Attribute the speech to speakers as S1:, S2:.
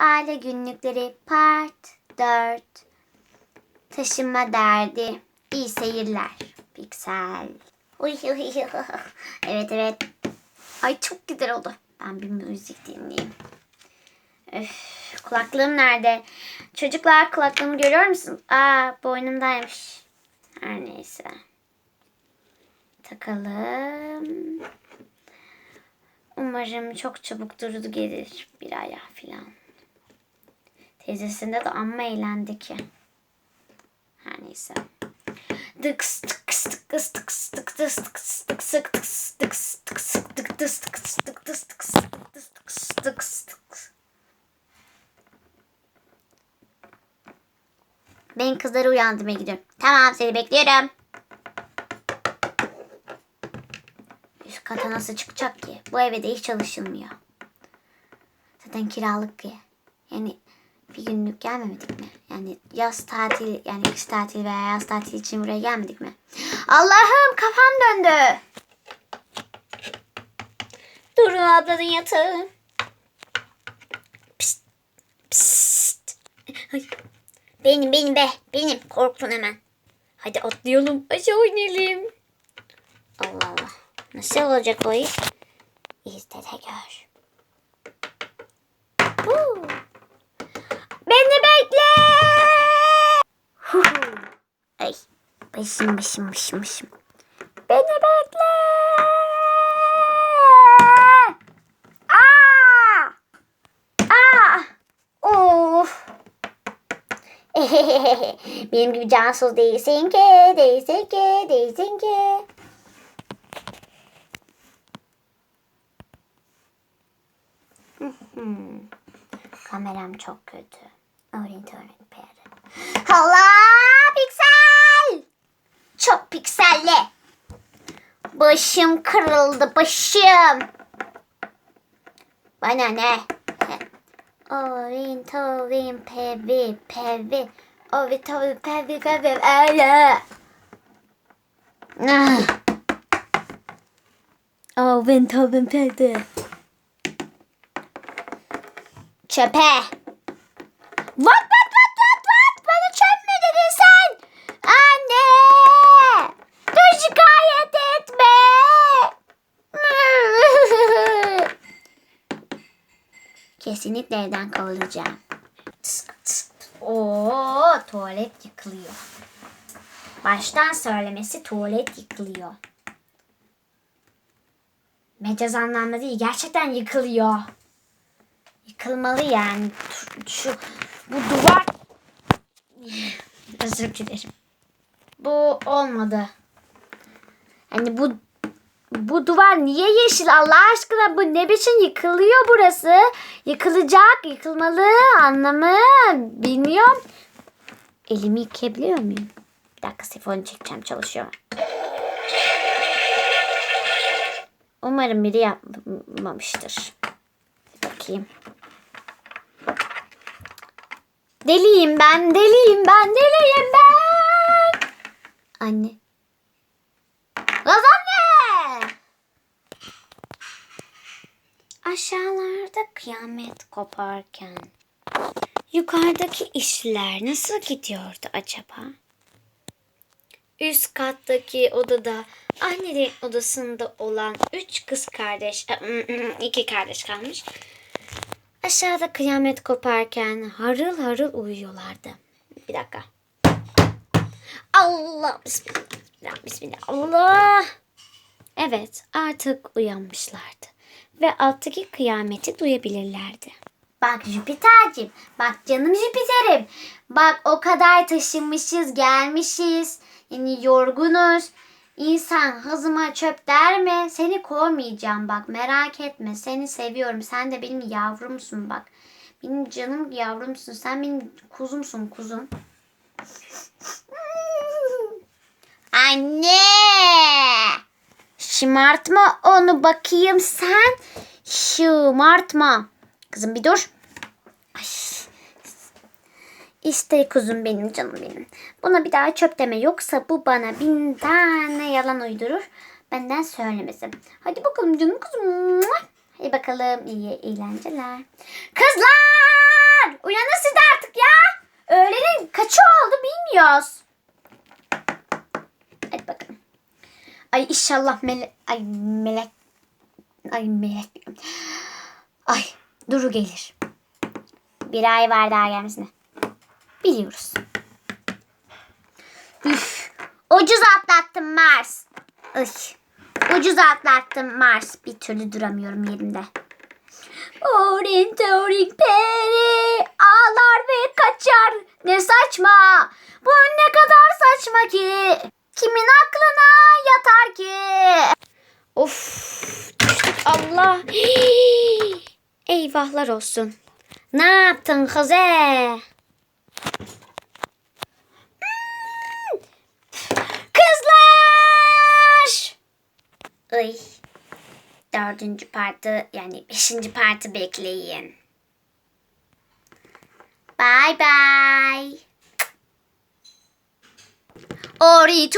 S1: aile günlükleri part 4. Taşınma derdi. İyi seyirler. Piksel. Uy, uy, evet evet. Ay çok güzel oldu. Ben bir müzik dinleyeyim. Öf, kulaklığım nerede? Çocuklar kulaklığımı görüyor musun? Aa boynumdaymış. Her neyse. Takalım. Umarım çok çabuk durdu gelir bir aya filan. Teyzesinde de amma eğlendi ki. Her neyse. Dıks tıks tıks tıks tıks tıks tıks tıks tıks tıks tıks tıks tık tıs tıks tıs tıks tıks tıks. Ben kızları uyandırmaya gidiyorum. Tamam seni bekliyorum. Üst kata nasıl çıkacak ki? Bu eve de hiç çalışılmıyor. Zaten kiralık ki. Yani bir günlük gelmemedik mi? Yani yaz tatil yani kış tatil veya yaz tatili için buraya gelmedik mi? Allah'ım kafam döndü. Durun ablanın yatağı. Pişt, pişt. Ay. Benim benim be benim korktun hemen. Hadi atlayalım aşağı inelim. Allah Allah. Nasıl olacak o iş? İzle de gör. Huu. Beni bekle. Hu. Ay. Başım başım başım başım. Beni bekle. Aa! Aa! Of. Benim gibi cansız değilsin ki, değilsin ki, değilsin ki. Kameram çok kötü. Örüntü peri. Allah pikselli. Başım kırıldı başım. Bana ne? Ovin tovin pevi pevi. Ovin tovin pevi pevi öyle. Ah. Ovin tovin pevi. Çöpe. Vat vat vat vat vat. Bana çöp mü dedin sen? Anne. Dur şikayet etme. Kesinlikle evden kovulacağım. Oo, tuvalet yıkılıyor. Baştan söylemesi tuvalet yıkılıyor. Mecaz anlamda değil, gerçekten yıkılıyor. Yıkılmalı yani. Şu bu duvar özür dilerim. Bu olmadı. Yani bu bu duvar niye yeşil Allah aşkına bu ne biçim yıkılıyor burası? Yıkılacak, yıkılmalı anlamı bilmiyorum. Elimi yıkayabiliyor muyum? Bir dakika sifonu çekeceğim çalışıyor. Umarım biri yapmamıştır. Bir bakayım. Deliyim ben, deliyim ben, deliyim ben. Anne. Kız anne! Aşağılarda kıyamet koparken yukarıdaki işler nasıl gidiyordu acaba? Üst kattaki odada annenin odasında olan üç kız kardeş, iki kardeş kalmış. Aşağıda kıyamet koparken harıl harıl uyuyorlardı. Bir dakika. Allah. Bismillah, bismillah. Allah. Evet artık uyanmışlardı. Ve alttaki kıyameti duyabilirlerdi. Bak Jüpiter'cim. Bak canım Jüpiter'im. Bak o kadar taşınmışız gelmişiz. Yani yorgunuz. İnsan hızıma çöp der mi? Seni kovmayacağım bak merak etme. Seni seviyorum. Sen de benim yavrumsun bak. Benim canım yavrumsun. Sen benim kuzumsun kuzum. Şımartma onu bakayım sen. Şımartma. Kızım bir dur. Ay. İşte kuzum benim canım benim. Buna bir daha çöp deme yoksa bu bana bin tane yalan uydurur. Benden söylemesi. Hadi bakalım canım kuzum. Hadi bakalım iyi eğlenceler. Kızlar! Uyanın siz artık ya. Öğlenin kaçı oldu bilmiyoruz. Ay inşallah melek... Ay melek... Ay melek... Ay Duru gelir. Bir ay var daha gelmesine. Biliyoruz. Üf, ucuz atlattım Mars. Ay, ucuz atlattım Mars. Bir türlü duramıyorum yerimde. Orin torin peri ağlar ve kaçar. Ne saçma. Bu ne kadar saçma ki. Kimin aklına yatar ki? Of düştük Allah. Hii. Eyvahlar olsun. Ne yaptın Jose? Hmm. Kızlar! Ay. Dördüncü partı yani beşinci partı bekleyin. Bye bye. Ori